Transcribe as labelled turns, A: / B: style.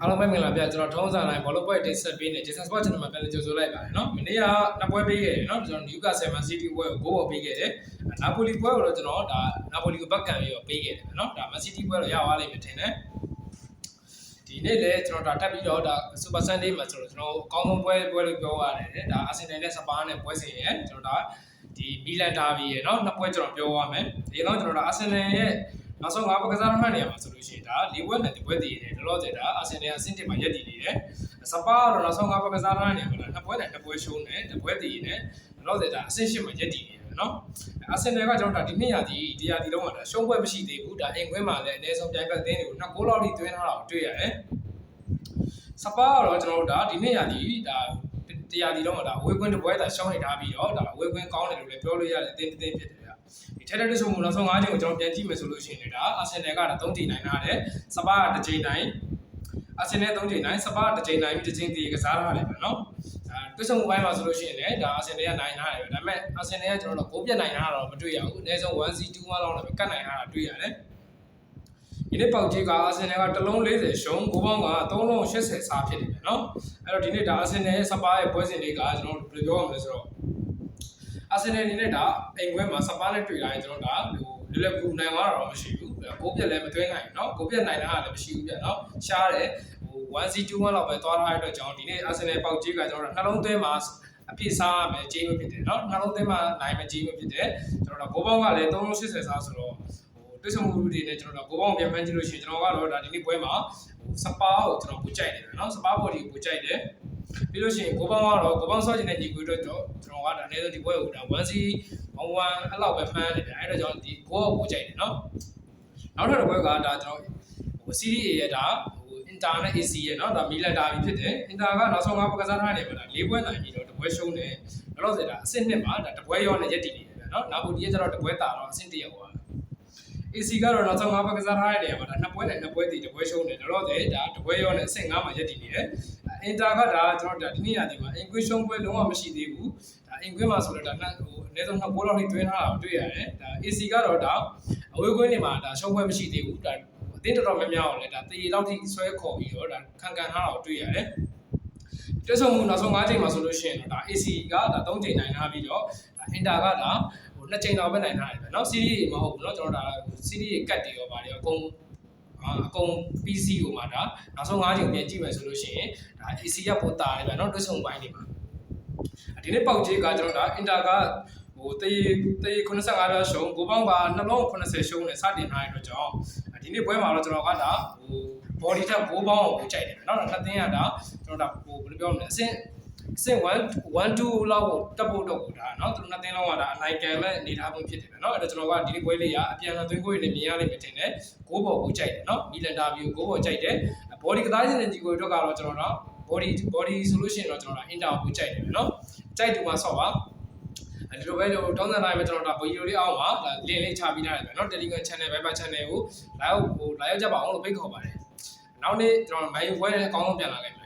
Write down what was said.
A: အားလုံးပဲမင်္ဂလာပါကျွန်တော်ထုံးစံတိုင်းဘောလုံးပွဲတင်ဆက်ပေးနေ Jason Sport Channel မှာပြန်လည်ကြိုဆိုလိုက်ပါတယ်เนาะမနေ့ကနှစ်ပွဲပေးခဲ့တယ်เนาะကျွန်တော် Newcastle Man City ပွဲကိုဂိုးပေါ်ပေးခဲ့တယ်နာပိုလီပွဲကိုတော့ကျွန်တော်ဒါနာပိုလီကိုဘက်ကန်ပြီးတော့ပေးခဲ့တယ်เนาะဒါ Man City ပွဲတော့ရသွားလိမ့်မယ်ထင်တယ်ဒီနေ့လည်းကျွန်တော်ဒါတက်ပြီးတော့ဒါ Super Sunday မှာဆိုတော့ကျွန်တော်အကောင်းဆုံးပွဲပွဲလို့ပြောရတယ်ဒါ Arsenal နဲ့ Spurs နဲ့ပွဲစဉ်ရဲ့ကျွန်တော်ဒါဒီမီလန်ဒါဘီရဲ့เนาะနှစ်ပွဲကျွန်တော်ပြောရမယ်ဒီတော့ကျွန်တော်ဒါ Arsenal ရဲ့ နောက်ဆုံးငါးပွဲကစားမှတ်နေရမှာဆိုလို့ရှိရင်ဒါ၄ပွဲနဲ့ဒီပွဲတည်နေတယ်လောလောဆယ်ဒါအာဆင်နယ်အဆင့်တင်မှာရက်တည်နေတယ်စပါကတော့နောက်ဆုံးငါးပွဲကစားမှတ်နေရမှာလားနှစ်ပွဲနဲ့နှစ်ပွဲရှုံးတယ်တစ်ပွဲတည်နေတယ်လောလောဆယ်ဒါအဆင့်ရှစ်မှာရက်တည်နေတယ်နော်အာဆင်နယ်ကကျွန်တော်ဒါဒီနှစ်ရာသီဒီရာသီတော့မှာဒါရှုံးပွဲမရှိသေးဘူးဒါအိမ်ခွင်းမှာလည်းအနည်းဆုံးပြိုင်ဘက်သင်းတွေကိုနှစ်ဂိုးလောက်ထိသွင်းထားတာကိုတွေ့ရတယ်စပါကတော့ကျွန်တော်တို့ဒါဒီနှစ်ရာသီဒါတရားဒီတော့မှာဒါအဝေးကွင်းတစ်ပွဲသာရှောင်းနေထားပြီးတော့ဒါအဝေးကွင်းကောင်းတယ်လို့လည်းပြောလို့ရတယ်အသင်းတစ်သင်းဖြစ်တယ်ဗျ ဒီထက်တဲ့ဆိုမှုနောက်ဆုံး၅ချိန်ကိုကျွန်တော်ပြန်ကြည့်မယ်ဆိုလို့ရှိရင်ဒါအာဆင်နယ်ကဒါ၃ချိန်နိုင်ထားတယ်စပါကတစ်ချိန်နိုင်အာဆင်နယ်၃ချိန်နိုင်စပါကတစ်ချိန်နိုင်ပြီးတစ်ချိန်တည်ကစားထားတယ်ဗျနော်အဲတွစ်ဆုံမှုပိုင်းမှာဆိုလို့ရှိရင်လည်းဒါအာဆင်နယ်ကနိုင်ထားတယ်ဗျဒါပေမဲ့အာဆင်နယ်ကကျွန်တော်တို့ဂိုးပြတ်နိုင်ထားတာတော့မတွေ့ရဘူးအနည်းဆုံး 1C2 1လောက်လည်းကတ်နိုင်ထားတာတွေ့ရတယ်ဒီနေ့ပေါက်ကြီးကအာဆင်နယ်ကတစ်လုံး40ရှုံးဂိုးပေါင်းက3လုံး80စားဖြစ်နေတယ်နော်အဲ့တော့ဒီနေ့ဒါအာဆင်နယ်ရဲ့စပါရဲ့ပွဲစဉ်တွေကကျွန်တော်တို့ဘယ်လိုပြောရမလဲဆိုတော့ အာဆင်နယ်အနေနဲ့ဒါအိမ်ခွဲမှာစပါနဲ့တွေ့တိုင်းကျွန်တော်ဒါဟိုလွယ်လွယ်ကူနိုင်သွားတာတော့မရှိဘူးဂိုးပြက်လည်းမသွင်းနိုင်ဘူးเนาะဂိုးပြက်နိုင်တာလည်းမရှိဘူးပြเนาะရှားတယ်ဟို 1C2 လောက်ပဲသွားထားတဲ့အတွက်ကြောင့်ဒီနေ့အာဆင်နယ်ပေါက်ကြီးကကျွန်တော်တို့နှလုံးသွင်းမှာအပြည့်စားရမယ်ဂျိမ်းမဖြစ်တယ်เนาะနှလုံးသွင်းမှာနိုင်မယ်ဂျိမ်းမဖြစ်တယ်ကျွန်တော်တို့ဂိုးပေါင်းကလည်း380စားဆိုတော့တွစ်ဆုံမှုတွေနဲ့ကျွန်တော်တို့ကိုပေါင်းပြန်မှန်းကြည့်လို့ရှိရင်ကျွန်တော်ကတော့ဒါဒီနေ့ပွဲမှာဟိုစပါးကိုကျွန်တော်ပူကြိုက်တယ်เนาะစပါးဘော်ဒီကိုပူကြိုက်တယ် ပြီးလို့ရှိရင်ကိုပေါင်းကတော့ကိုပေါင်းဆော့ချင်တဲ့ညီကိုတို့တော့ကျွန်တော်ကဒါအနည်းဆုံးဒီပွဲကိုဒါ1 C 1 1အဲ့လောက်ပဲဖမ်းနေတယ်အဲ့တော့ကျွန်တော်ဒီကိုကိုကိုကြိုက်တယ်နော်နောက်ထပ်တစ်ပွဲကဒါကျွန်တော်ဟို Serie A ရဲ့ဒါဟို Inter နဲ့ AC ရဲ့နော်ဒါမီလန်ဒါဘီဖြစ်တယ် Inter ကနောက်ဆုံးကပကစားထားနေပါလား၄ပွဲနိုင်ပြီးတော့တပွဲရှုံးတယ်ဒါတော့ဆက်တာအဆင့်နှစ်မှာဒါတပွဲရောနဲ့ရက်တည်နေတယ်နော်နာပိုတီကကျတော့တပွဲတာတော့အဆင့်တရဟို AC ကတော့နောက်ဆုံး၅ဘက်ကစားထားတဲ့နေရာမှာဒါနှစ်ပွဲနဲ့နှစ်ပွဲတည်တပွဲရှုံးတယ်ဒါတော့တဲ့ဒါတပွဲရောနဲ့အဆင့်၅မှာရက်တည်နေတယ် အင်တာကဒါကျွန်တော်ဒါဒီနေ့ရာဒီမှာအင်ကွေးရှုံးပွဲလုံးဝမရှိသေးဘူးဒါအင်ကွေးမှာဆိုတော့ဒါနှစ်ဟိုအနည်းဆုံးနှစ်ပွဲလောက်ထိတွင်းထားတာကိုတွေ့ရတယ်ဒါ AC ကတော့ဒါအဝေးကွင်းနေမှာဒါရှုံးပွဲမရှိသေးဘူးဒါအတင်းတော်တော်များများအောင်လဲဒါတရေလောက်ထိဆွဲခေါ်ပြီးတော့ဒါခံကန်ထားတာကိုတွေ့ရတယ်တွဲဆုံမှုနောက်ဆုံး၅ချိန်မှာဆိုလို့ရှိရင်တော့ဒါ AC ကဒါ၃ချိန်နိုင်ထားပြီးတော့ဒါ Inter ကဒါဟိုနှစ်ချိန်တော့ပဲနိုင်ထားတယ်ပဲเนาะ series မဟုတ်ဘူးเนาะကျွန်တော်ဒါ series ကတ်တွေရောပါတယ်အကုန် အကုန် PC ကိုမှဒါနောက်ဆုံး5ချိန်ပြန်ကြည့်မယ်ဆိုလို့ရှိရင်ဒါ AC ကပိုတာတယ်ဗျာနော်တွစ်ဆုံပိုင်းနေမှာဒီနေ့ပေါက်ကြီးကကျွန်တော်ဒါအင်တာကဟိုတေးတေး85လောက်ရှုံးကိုပေါင်းပါနှလုံး80ရှုံးနဲ့စတင်ထားရတော့ကြောင့်ဒီနေ့ပွဲမှာတော့ကျွန်တော်ကဒါဟို body ထက်5ပေါင်းကိုကြိုက်တယ်ဗျာနော်နှစ်သိန်းရတာကျွန်တော်ဒါဟိုဘယ်လိုပြောမလဲအဆင့် အဆင့်1 1 2လောက်ကိုတက်ဖို့တော့ကိုဒါเนาะသူတို့နှစ်သင်းလုံးကဒါအနိုင်ကန်မဲ့အနေထားမျိုးဖြစ်တယ်ဗျာเนาะအဲ့တော့ကျွန်တော်ကဒီနေ့ပွဲလေးကအပြန်အလှန်သွင်းကိုရနေမြင်ရလိမ့်မယ်ထင်တယ်ဂိုးပေါ်ကိုကြိုက်တယ်เนาะမီလန်ဒါဗီကိုဂိုးပေါ်ကြိုက်တယ် body ကစားခြင်းတဲ့ညီကိုတို့ကတော့ကျွန်တော်တော့ body body ဆိုလို့ရှိရင်တော့ကျွန်တော်က inter ကိုကြိုက်တယ်ဗျာเนาะကြိုက်တူမှာဆော့ပါအဲဒီလိုပဲတော့တောင်းတဲ့တိုင်းမှာကျွန်တော်ဒါဗီဒီယိုလေးအောက်မှာဒါ link လေးချပေးထားတယ်ဗျာเนาะ Telegram channel Viber channel ကို live ဟို live ကြပါအောင်လို့ဖိတ်ခေါ်ပါတယ်နောက်နေ့ကျွန်တော်မိုင်းဝဲတဲ့အကောင်းဆုံးပြန်လာခဲ့မယ်